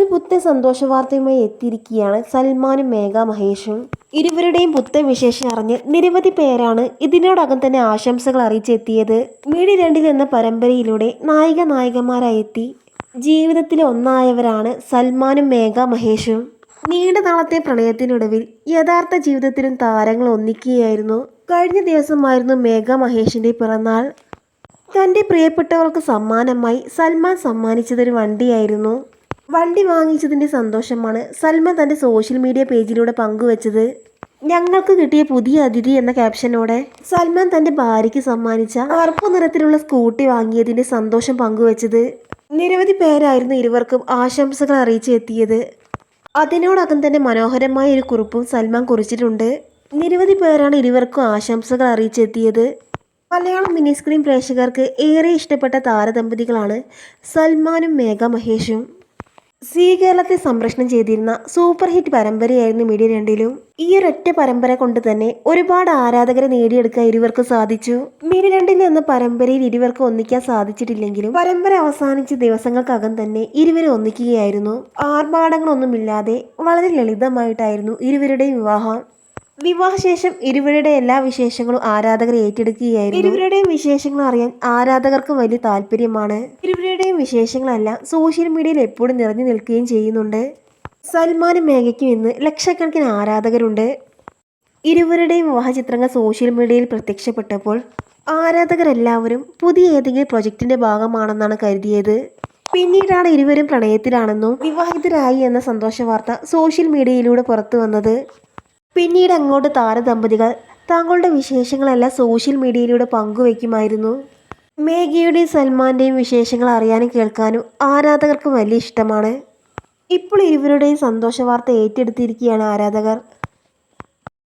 ഒരു പുത്തൻ സന്തോഷ വാർത്തയുമായി എത്തിയിരിക്കുകയാണ് സൽമാനും മേഘ മഹേഷും. ഇരുവരുടെയും പുത്തൻ വിശേഷം അറിഞ്ഞ് നിരവധി പേരാണ് ഇതിനോടകം തന്നെ ആശംസകൾ അറിയിച്ചെത്തിയത്. മിഴി രണ്ടിൽ എന്ന പരമ്പരയിലൂടെ നായിക നായകന്മാരായി എത്തി ജീവിതത്തിൽ ഒന്നായവരാണ് സൽമാനും മേഘ മഹേഷും. നീണ്ട നാളത്തെ പ്രണയത്തിനൊടുവിൽ യഥാർത്ഥ ജീവിതത്തിലും താരങ്ങൾ ഒന്നിക്കുകയായിരുന്നു. കഴിഞ്ഞ ദിവസമായിരുന്നു മേഘ മഹേഷിന്റെ പിറന്നാൾ. തന്റെ പ്രിയപ്പെട്ടവർക്ക് സമ്മാനമായി സൽമാൻ സമ്മാനിച്ചതൊരു വണ്ടിയായിരുന്നു. വണ്ടി വാങ്ങിച്ചതിന്റെ സന്തോഷമാണ്. സൽമ തന്റെ സോഷ്യൽ മീഡിയ പേജിലൂടെ പങ്കുവച്ചത് ഞങ്ങൾക്ക് കിട്ടിയ പുതിയ അതിഥി എന്ന ക്യാപ്ഷനോടെ. സൽമാൻ തന്റെ ഭാര്യയ്ക്ക് സമ്മാനിച്ച കറുപ്പ് നിറത്തിലുള്ള സ്കൂട്ടി വാങ്ങിയതിന്റെ സന്തോഷം പങ്കുവച്ചത് നിരവധി പേരായിരുന്നു ഇരുവർക്കും ആശംസകൾ അറിയിച്ച് എത്തിയത്. അതിനോടകം തന്നെ മനോഹരമായ ഒരു കുറിപ്പും സൽമാൻ കുറിച്ചിട്ടുണ്ട്. നിരവധി പേരാണ് ഇരുവർക്കും ആശംസകൾ അറിയിച്ചെത്തിയത് മലയാളം മിനി സ്ക്രീൻ പ്രേക്ഷകർക്ക് ഏറെ ഇഷ്ടപ്പെട്ട താരദമ്പതികളാണ് സൽമാനും മേഘ മഹേഷും. സി കേരളത്തെ സംപ്രേഷണം ചെയ്തിരുന്ന സൂപ്പർ ഹിറ്റ് പരമ്പരയായിരുന്നു മീഡിയ രണ്ടിലും. ഈ ഒരൊറ്റ പരമ്പര കൊണ്ട് തന്നെ ഒരുപാട് ആരാധകരെ നേടിയെടുക്കാൻ ഇരുവർക്കും സാധിച്ചു. മീഡിയ രണ്ടിൽ എന്ന പരമ്പരയിൽ ഇരുവർക്കും ഒന്നിക്കാൻ സാധിച്ചിട്ടില്ലെങ്കിലും പരമ്പര അവസാനിച്ച ദിവസങ്ങൾക്കകം തന്നെ ഇരുവരും ഒന്നിക്കുകയായിരുന്നു. ആർഭാടങ്ങളൊന്നുമില്ലാതെ വളരെ ലളിതമായിട്ടായിരുന്നു ഇരുവരുടെയും വിവാഹം. വിവാഹശേഷം ഇരുവരുടെ എല്ലാ വിശേഷങ്ങളും ആരാധകർ ഏറ്റെടുക്കുകയായിരുന്നു. ഇരുവരുടെയും വിശേഷങ്ങൾ അറിയാൻ ആരാധകർക്ക് വലിയ താല്പര്യമാണ്. ഇരുവരുടെയും വിശേഷങ്ങളെല്ലാം സോഷ്യൽ മീഡിയയിൽ എപ്പോഴും നിറഞ്ഞു നിൽക്കുകയും ചെയ്യുന്നുണ്ട്. സൽമാൻ മേഘയ്ക്കും ഇന്ന് ലക്ഷക്കണക്കിന് ആരാധകരുണ്ട്. ഇരുവരുടെയും വിവാഹ ചിത്രങ്ങൾ സോഷ്യൽ മീഡിയയിൽ പ്രത്യക്ഷപ്പെട്ടപ്പോൾ ആരാധകരെല്ലാവരും പുതിയ ഏതെങ്കിലും പ്രൊജക്ടിന്റെ ഭാഗമാണെന്നാണ് കരുതിയത്. പിന്നീടാണ് ഇരുവരും പ്രണയത്തിലാണെന്നും വിവാഹിതരായി എന്ന സന്തോഷ വാർത്ത സോഷ്യൽ മീഡിയയിലൂടെ പുറത്തു വന്നത്. പിന്നീട് അങ്ങോട്ട് താരദമ്പതികൾ താങ്കളുടെ വിശേഷങ്ങളെല്ലാം സോഷ്യൽ മീഡിയയിലൂടെ പങ്കുവയ്ക്കുമായിരുന്നു മേഘയുടെയും സൽമാന്റെയും വിശേഷങ്ങൾ അറിയാനും കേൾക്കാനും ആരാധകർക്ക് വലിയ ഇഷ്ടമാണ്. ഇപ്പോൾ ഇരുവരുടെയും സന്തോഷ വാർത്ത ഏറ്റെടുത്തിരിക്കുകയാണ് ആരാധകർ.